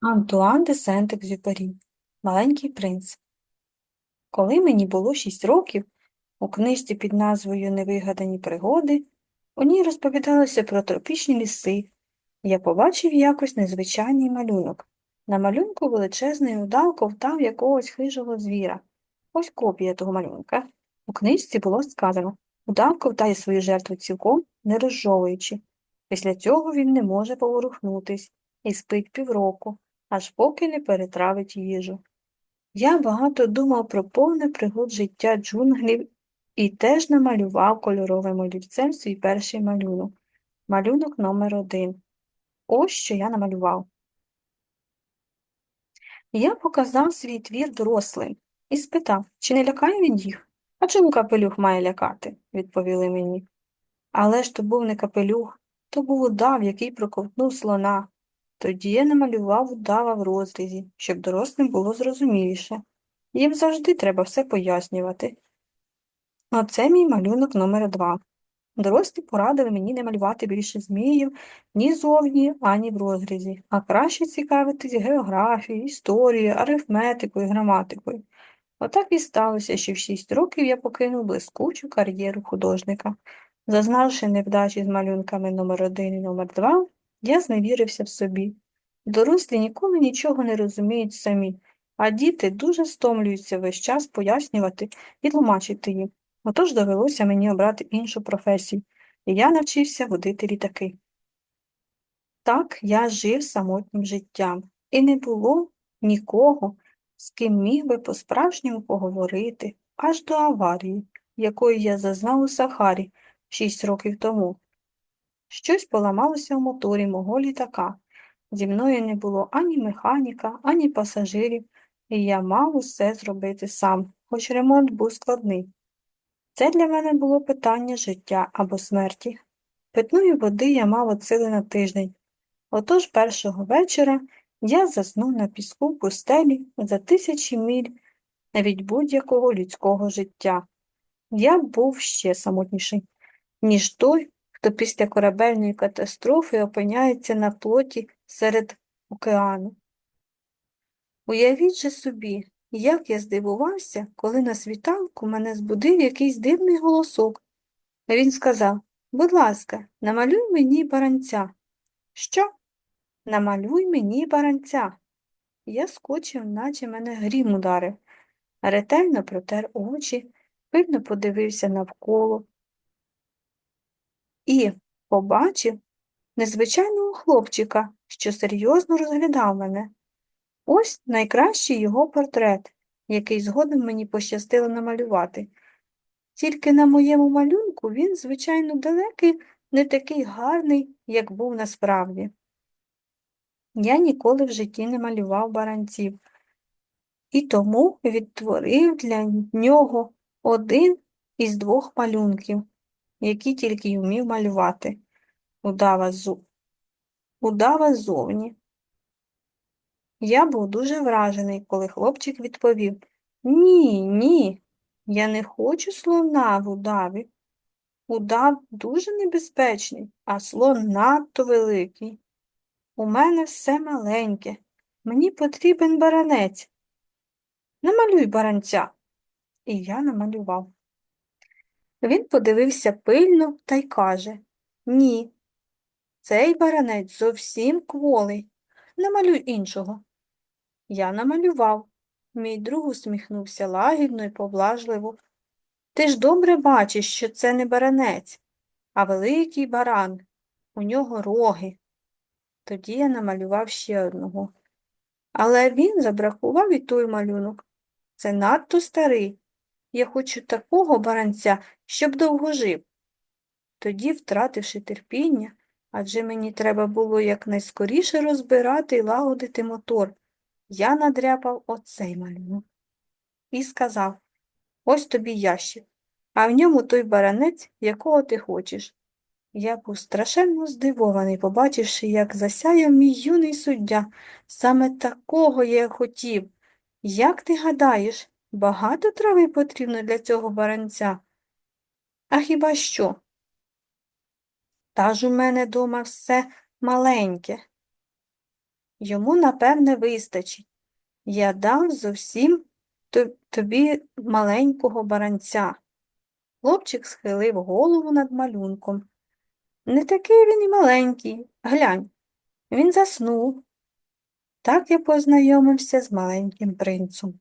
Антуан де Сент-Екзюпері Маленький принц. Коли мені було шість років, у книжці під назвою Невигадані пригоди у ній розповідалося про тропічні ліси. Я побачив якось незвичайний малюнок. На малюнку величезний удав ковтав якогось хижого звіра. Ось копія того малюнка. У книжці було сказано удав ковтає свою жертву цілком, не розжовуючи. Після цього він не може поворухнутись і спить півроку, аж поки не перетравить їжу. Я багато думав про повне пригод життя джунглів і теж намалював кольоровим олівцем свій перший малюнок. Малюнок номер один. Ось що я намалював. Я показав свій твір дорослим і спитав, чи не лякає він їх? А чому капелюх має лякати? відповіли мені. Але ж то був не капелюх, то був удав, який проковтнув слона. Тоді я намалював удава в розрізі, щоб дорослим було зрозуміліше. Їм завжди треба все пояснювати. Оце мій малюнок номер два. Дорослі порадили мені не малювати більше зміїв ні зовні, ані в розрізі, а краще цікавитись географією, історією, арифметикою, граматикою. Отак і сталося, що в шість років я покинув блискучу кар'єру художника. Зазнавши невдачі з малюнками номер один і номер два, я зневірився в собі. Дорослі ніколи нічого не розуміють самі, а діти дуже стомлюються весь час пояснювати і тлумачити їм. Отож довелося мені обрати іншу професію, і я навчився водити літаки. Так я жив самотнім життям, і не було нікого, з ким міг би по-справжньому поговорити, аж до аварії, якої я зазнав у Сахарі шість років тому. Щось поламалося в моторі мого літака. Зі мною не було ані механіка, ані пасажирів, і я мав усе зробити сам, хоч ремонт був складний. Це для мене було питання життя або смерті. Питної води я мав от на тиждень. Отож першого вечора я заснув на піску пустелі за тисячі міль від будь-якого людського життя. Я був ще самотніший, ніж той, хто після корабельної катастрофи опиняється на плоті серед океану. Уявіть же собі, як я здивувався, коли на світанку мене збудив якийсь дивний голосок. Він сказав Будь ласка, намалюй мені баранця. Що? Намалюй мені баранця. Я скочив, наче мене грім ударив. Ретельно протер очі, пильно подивився навколо і побачив незвичайного хлопчика, що серйозно розглядав мене. Ось найкращий його портрет, який згодом мені пощастило намалювати. Тільки на моєму малюнку він, звичайно, далекий, не такий гарний, як був насправді. Я ніколи в житті не малював баранців, і тому відтворив для нього один із двох малюнків, які тільки й вмів малювати. Удава, зу... Удава ззовні. Я був дуже вражений, коли хлопчик відповів Ні, ні, я не хочу слона в удаві. Удав дуже небезпечний, а слон надто великий. У мене все маленьке. Мені потрібен баранець. Намалюй баранця. І я намалював. Він подивився пильно та й каже Ні, цей баранець зовсім кволий. Намалюй іншого. Я намалював. Мій друг усміхнувся лагідно і поблажливо. Ти ж добре бачиш, що це не баранець, а великий баран. У нього роги. Тоді я намалював ще одного. Але він забракував і той малюнок. Це надто старий. Я хочу такого баранця, щоб довго жив. Тоді, втративши терпіння, адже мені треба було якнайскоріше розбирати і лагодити мотор, я надряпав оцей малюнок і сказав ось тобі ящик, а в ньому той баранець, якого ти хочеш. Я був страшенно здивований, побачивши, як засяяв мій юний суддя. Саме такого я хотів. Як ти гадаєш, багато трави потрібно для цього баранця? А хіба що? Та ж у мене дома все маленьке. Йому, напевне, вистачить. Я дам зовсім тобі маленького баранця. Хлопчик схилив голову над малюнком. Не такий він і маленький. Глянь, він заснув. Так я познайомився з маленьким принцем.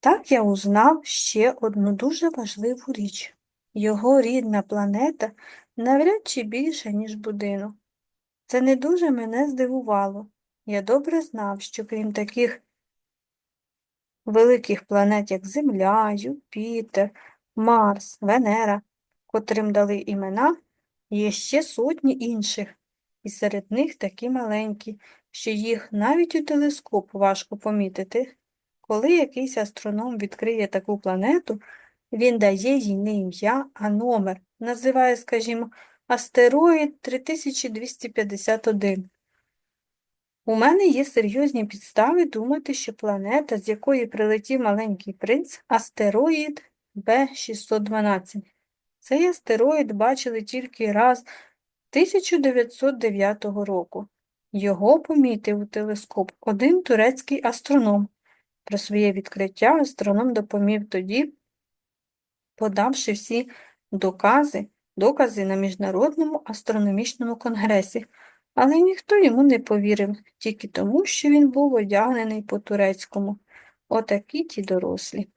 Так я узнав ще одну дуже важливу річ. Його рідна планета навряд чи більша, ніж будинок. Це не дуже мене здивувало. Я добре знав, що крім таких великих планет, як Земля, Юпітер, Марс, Венера, котрим дали імена, є ще сотні інших, і серед них такі маленькі, що їх навіть у телескоп важко помітити. Коли якийсь астроном відкриє таку планету, він дає їй не ім'я, а номер, називає, скажімо, астероїд 3251. У мене є серйозні підстави думати, що планета, з якої прилетів маленький принц, астероїд Б612. Цей астероїд бачили тільки раз 1909 року. Його помітив у телескоп один турецький астроном. Про своє відкриття астроном допомів тоді, подавши всі докази, докази на Міжнародному астрономічному конгресі, але ніхто йому не повірив, тільки тому, що він був одягнений по-турецькому. Отакі ті дорослі.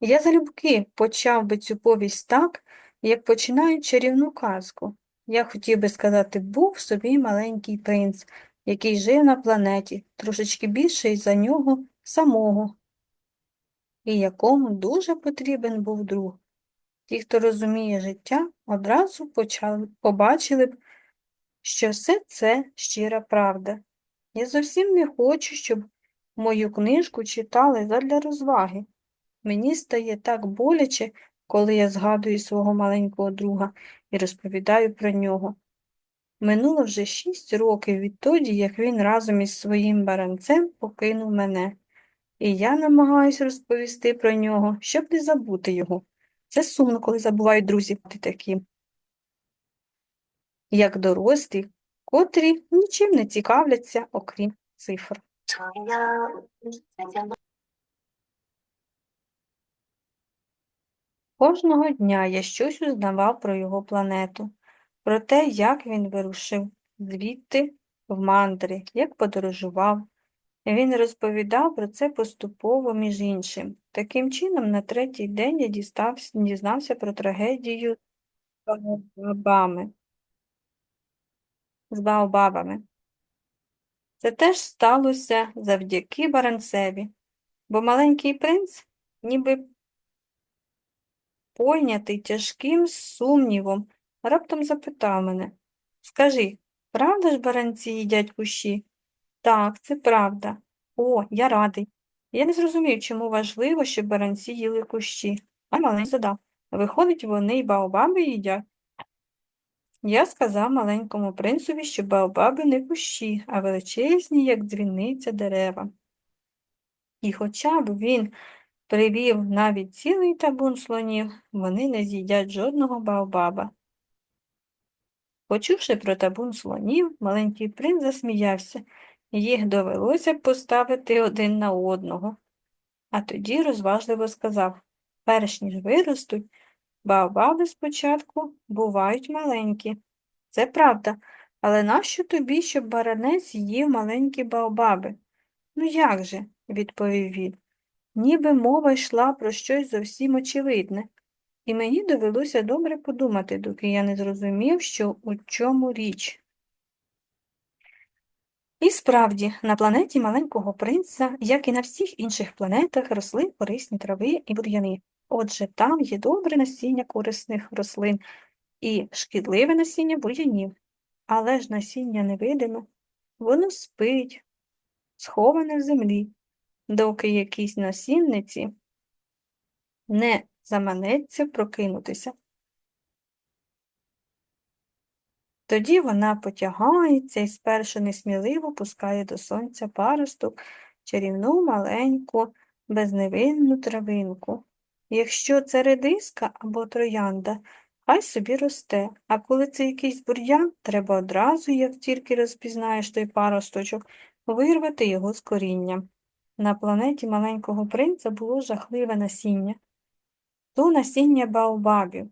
Я залюбки почав би цю повість так, як починають чарівну казку. Я хотів би сказати, був собі маленький принц, який жив на планеті, трошечки більший за нього самого, і якому дуже потрібен був друг. Ті, хто розуміє життя, одразу почали, побачили б, що все це щира правда. Я зовсім не хочу, щоб мою книжку читали задля розваги. Мені стає так боляче, коли я згадую свого маленького друга і розповідаю про нього. Минуло вже шість років відтоді, як він разом із своїм баранцем покинув мене, і я намагаюсь розповісти про нього, щоб не забути його. Це сумно, коли забувають друзів ти такі, як дорослі, котрі нічим не цікавляться, окрім цифр. Кожного дня я щось узнавав про його планету, про те, як він вирушив звідти в мандри, як подорожував. Він розповідав про це поступово між іншим. Таким чином, на третій день я дістався, дізнався про трагедію з баобабами. З баобабами. Це теж сталося завдяки Баранцеві, бо маленький принц ніби пойнятий тяжким сумнівом, раптом запитав мене Скажи, правда ж баранці їдять кущі? Так, це правда. О, я радий. Я не зрозумів, чому важливо, щоб баранці їли кущі. А маленький задав. Виходить, вони й баобаби їдять. Я сказав маленькому принцеві, що баобаби не кущі, а величезні, як дзвіниця дерева. І хоча б він привів навіть цілий табун слонів, вони не з'їдять жодного баобаба. Почувши про табун слонів, маленький принц засміявся, їх довелося поставити один на одного. А тоді розважливо сказав перш ніж виростуть, баобаби спочатку бувають маленькі. Це правда, але нащо тобі, щоб баранець їв маленькі баобаби? Ну як же, відповів він. Ніби мова йшла про щось зовсім очевидне, і мені довелося добре подумати, доки я не зрозумів, що у чому річ. І справді, на планеті маленького принца, як і на всіх інших планетах, росли корисні трави і бур'яни. Отже, там є добре насіння корисних рослин і шкідливе насіння бур'янів. Але ж насіння невидиме, воно спить, сховане в землі, доки якійсь насінниці не заманеться прокинутися. Тоді вона потягається і спершу несміливо пускає до сонця паросток чарівну маленьку, безневинну травинку. Якщо це редиска або троянда, хай собі росте, а коли це якийсь бур'ян, треба одразу, як тільки розпізнаєш той паросточок, вирвати його з коріння. На планеті маленького принца було жахливе насіння. То насіння баобабів.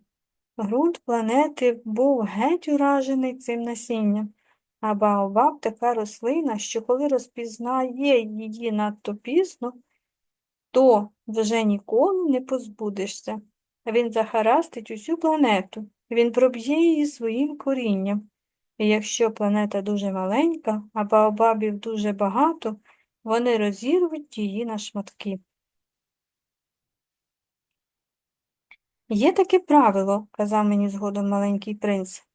Грунт планети був геть уражений цим насінням, а баобаб така рослина, що коли розпізнає її надто пізно, то вже ніколи не позбудешся. Він захарастить усю планету, він проб'є її своїм корінням. І якщо планета дуже маленька, а баобабів дуже багато, вони розірвуть її на шматки. Є таке правило, казав мені згодом маленький принц.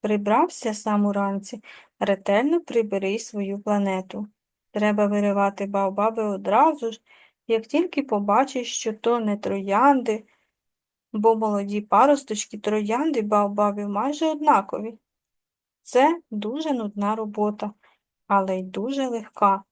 Прибрався сам уранці, ретельно прибери свою планету. Треба виривати баобаби одразу ж, як тільки побачиш, що то не троянди, бо молоді паросточки троянди баобабів майже однакові. Це дуже нудна робота, але й дуже легка.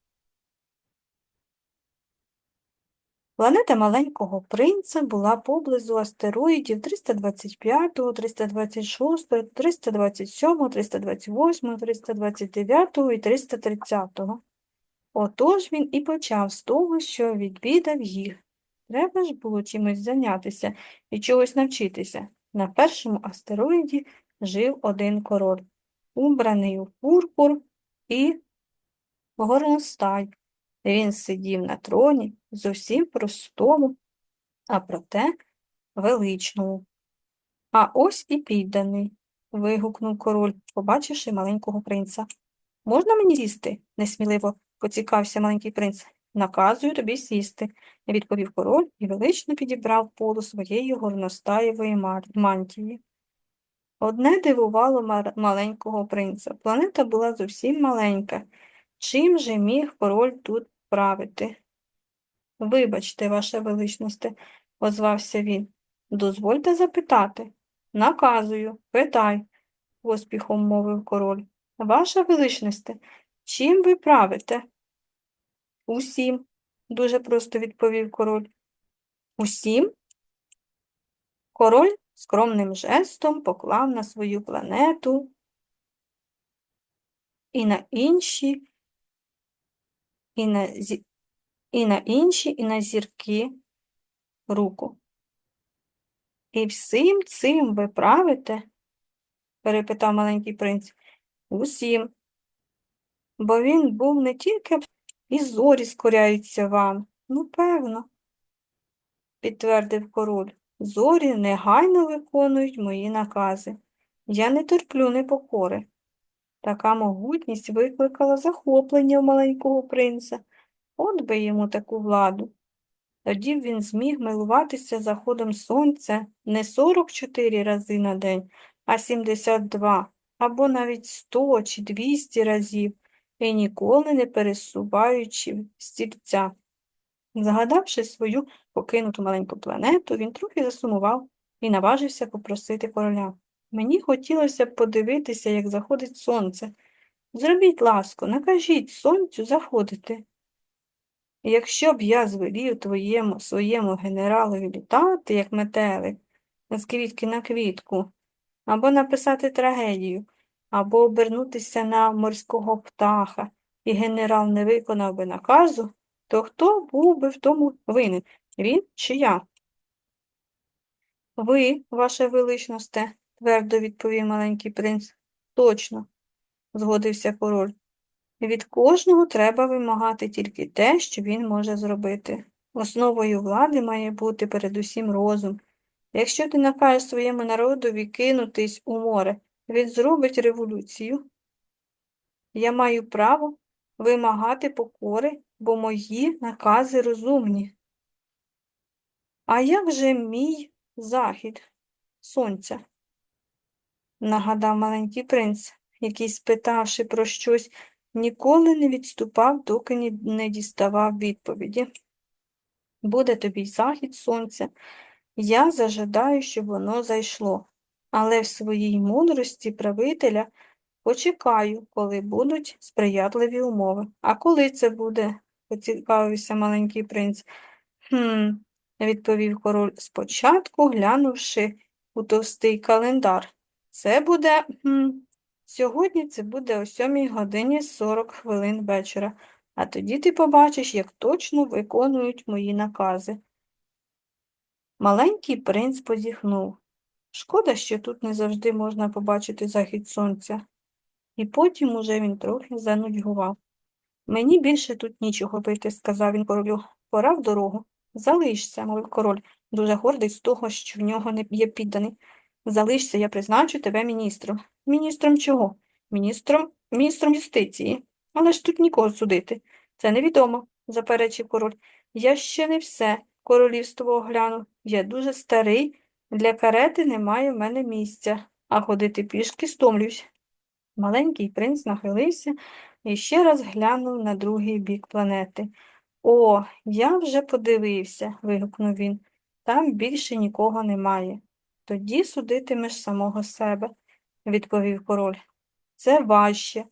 Планета маленького принца була поблизу астероїдів 325, 326, 327, 328, 329 і 330. Отож він і почав з того, що відвідав їх. Треба ж було чимось зайнятися і чогось навчитися. На першому астероїді жив один король, убраний у пурпур і горностай. Він сидів на троні, зовсім простому, а проте величному. А ось і підданий, вигукнув король, побачивши маленького принца. Можна мені сісти? несміливо поцікався маленький принц. Наказую тобі сісти, відповів король і велично підібрав полу своєї горностаєвої мантії. Одне дивувало маленького принца. Планета була зовсім маленька. Чим же міг король тут правити? Вибачте, ваше величносте, озвався він. Дозвольте запитати. Наказую, питай, поспіхом мовив король. Ваша величносте, чим ви правите? Усім, дуже просто відповів король. Усім? Король скромним жестом поклав на свою планету і на інші, і на, зі... і на інші, і на зірки руку. І всім цим ви правите? перепитав маленький принц. Усім. Бо він був не тільки і зорі скоряються вам. Ну, певно, підтвердив король. Зорі негайно виконують мої накази. Я не терплю непокори. Така могутність викликала захоплення у маленького принца. От би йому таку владу. Тоді б він зміг милуватися заходом сонця не 44 рази на день, а 72, або навіть 100 чи 200 разів, і ніколи не пересуваючи стільця. Згадавши свою покинуту маленьку планету, він трохи засумував і наважився попросити короля. Мені хотілося б подивитися, як заходить сонце. Зробіть ласку, накажіть сонцю заходити. Якщо б я звелів твоєму своєму генералові літати, як метелик, з квітки на квітку, або написати трагедію, або обернутися на морського птаха, і генерал не виконав би наказу, то хто був би в тому винен? Він чи я? Ви, ваше величносте, твердо відповів маленький принц. Точно, згодився король. Від кожного треба вимагати тільки те, що він може зробити. Основою влади має бути передусім розум. Якщо ти накажеш своєму народові кинутись у море, він зробить революцію. Я маю право вимагати покори, бо мої накази розумні. А як же мій захід сонця? нагадав маленький принц, який, спитавши про щось, ніколи не відступав, доки не діставав відповіді. Буде тобі захід сонця, я зажадаю, щоб воно зайшло, але в своїй мудрості правителя почекаю, коли будуть сприятливі умови. А коли це буде? поцікавився маленький принц. Хм, відповів король, спочатку глянувши, у товстий календар. Це буде, м, сьогодні це буде о 7 годині 40 хвилин вечора, а тоді ти побачиш, як точно виконують мої накази. Маленький принц позіхнув. Шкода, що тут не завжди можна побачити захід сонця. І потім уже він трохи занудьгував. Мені більше тут нічого робити, сказав він королю. Пора в дорогу. Залишся, мовив король, дуже гордий з того, що в нього не є підданий. Залишся, я призначу тебе міністром. Міністром чого? Міністром, міністром юстиції. Але ж тут нікого судити. Це невідомо, заперечив король. Я ще не все королівство огляну. Я дуже старий, для карети немає в мене місця, а ходити пішки стомлюсь. Маленький принц нахилився і ще раз глянув на другий бік планети. О, я вже подивився, вигукнув він. Там більше нікого немає. Тоді судитимеш самого себе, відповів король. Це важче.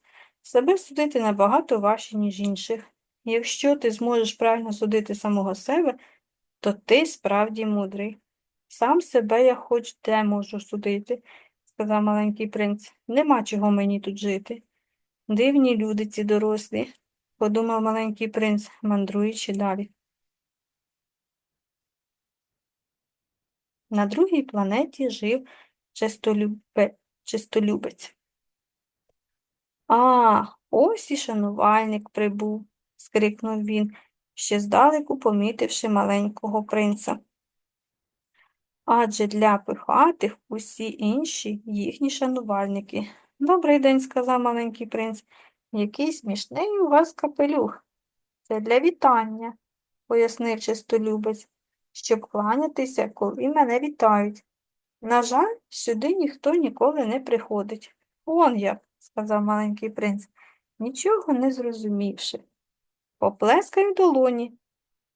Себе судити набагато важче, ніж інших. Якщо ти зможеш правильно судити самого себе, то ти справді мудрий. Сам себе я хоч де можу судити, сказав маленький принц. Нема чого мені тут жити. Дивні люди ці дорослі, подумав маленький принц, мандруючи далі. На другій планеті жив чистолюбе... чистолюбець. А, ось і шанувальник прибув, скрикнув він, ще здалеку помітивши маленького принца. Адже для пихатих усі інші їхні шанувальники. Добрий день, сказав маленький принц. Який смішний у вас капелюх. Це для вітання, пояснив чистолюбець, щоб кланятися, коли мене вітають. На жаль, сюди ніхто ніколи не приходить. Он як, сказав маленький принц, нічого не зрозумівши. Поплескай в долоні,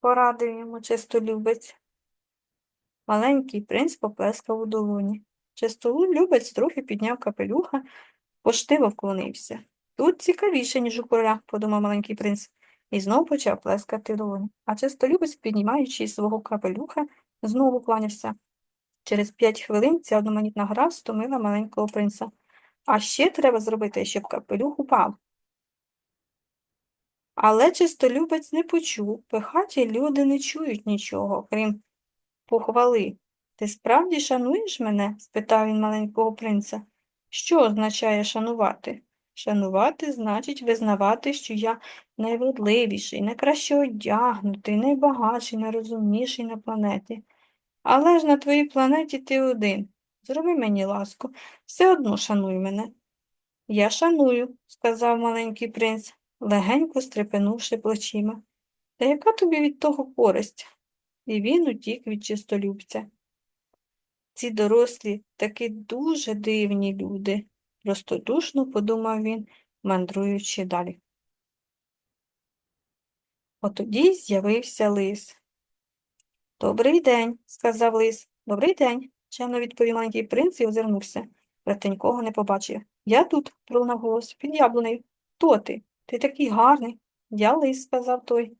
порадив йому чистолюбець. Маленький принц поплескав у долоні. Чистолюбець трохи підняв капелюха, поштиво вклонився. Тут цікавіше, ніж у короля, подумав маленький принц, і знов почав плескати долоні. А чистолюбець, піднімаючи свого капелюха, знову кланявся. Через п'ять хвилин ця одноманітна гра стомила маленького принца. А ще треба зробити, щоб капелюх упав. Але чистолюбець не почув, пихаті люди не чують нічого, крім похвали. Ти справді шануєш мене? спитав він маленького принца. Що означає шанувати? Шанувати значить визнавати, що я найвродливіший, найкраще одягнутий, найбагатший, найрозумніший на планеті. Але ж на твоїй планеті ти один. Зроби мені ласку, все одно шануй мене. Я шаную, сказав маленький принц, легенько стрепенувши плечима. Та яка тобі від того користь? І він утік від чистолюбця. Ці дорослі таки дуже дивні люди, простодушно подумав він, мандруючи далі. Отоді з'явився лис. Добрий день, сказав лис. Добрий день, чемно відповів маленький принц і озирнувся. Проте нікого не побачив. Я тут, пролунав голос, під яблунею. Хто ти? Ти такий гарний. Я лис, сказав той.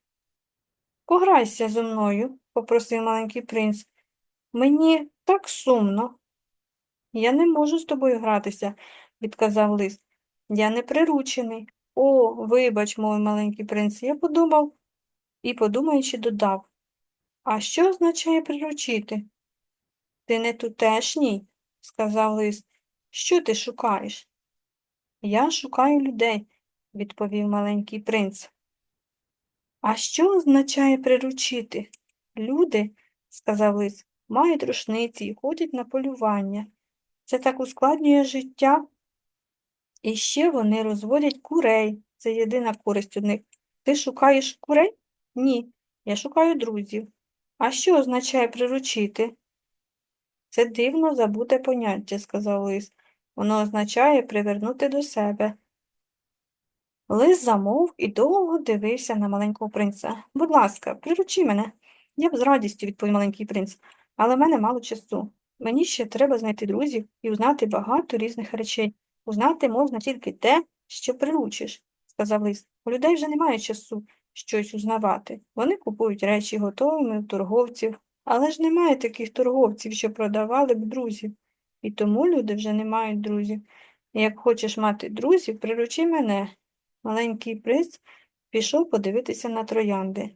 Пограйся зо мною, попросив маленький принц. Мені так сумно. Я не можу з тобою гратися, відказав лис. Я не приручений. О, вибач, мовив маленький принц. Я подумав і, подумаючи, додав. А що означає приручити? Ти не тутешній, сказав лис. Що ти шукаєш? Я шукаю людей, відповів маленький принц. А що означає приручити? Люди, сказав лис, мають рушниці і ходять на полювання. Це так ускладнює життя. І ще вони розводять курей. Це єдина користь у них. Ти шукаєш курей? Ні, я шукаю друзів. А що означає приручити? Це дивно забуте поняття, сказав лис. Воно означає привернути до себе. Лис замовк і довго дивився на маленького принца. Будь ласка, приручи мене. Я б з радістю, відповів маленький принц, але в мене мало часу. Мені ще треба знайти друзів і узнати багато різних речей. Узнати можна тільки те, що приручиш, сказав лис. У людей вже немає часу щось узнавати. Вони купують речі готовими у торговців, Але ж немає таких торговців, що продавали б друзів. І тому люди вже не мають друзів. Як хочеш мати друзів, приручи мене. Маленький принц пішов подивитися на троянди.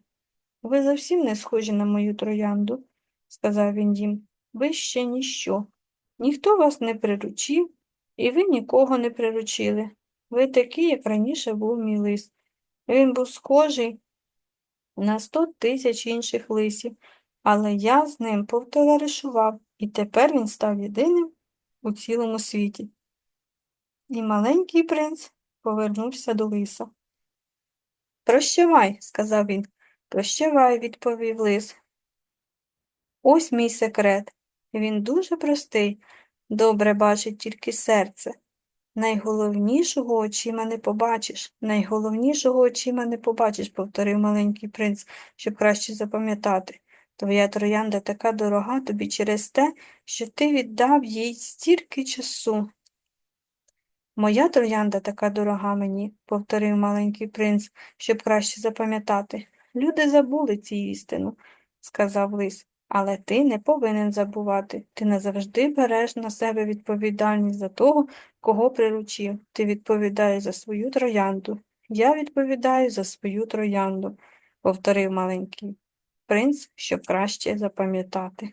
Ви зовсім не схожі на мою троянду, сказав він їм. Ви ще ніщо. Ніхто вас не приручив, і ви нікого не приручили. Ви такі, як раніше був мій лис. Він був схожий на сто тисяч інших лисів, але я з ним повтоваришував, і тепер він став єдиним у цілому світі. І маленький принц повернувся до лиса. Прощавай, сказав він. Прощавай, відповів лис. Ось мій секрет. Він дуже простий, добре бачить тільки серце. Найголовнішого очима не побачиш, найголовнішого очима не побачиш, повторив маленький принц, щоб краще запам'ятати. Твоя троянда така дорога тобі через те, що ти віддав їй стільки часу. Моя троянда така дорога мені, повторив маленький принц, щоб краще запам'ятати. Люди забули цю істину, сказав лис. Але ти не повинен забувати. Ти назавжди береш на себе відповідальність за того, кого приручив. Ти відповідаєш за свою троянду. Я відповідаю за свою троянду, повторив маленький принц, щоб краще запам'ятати.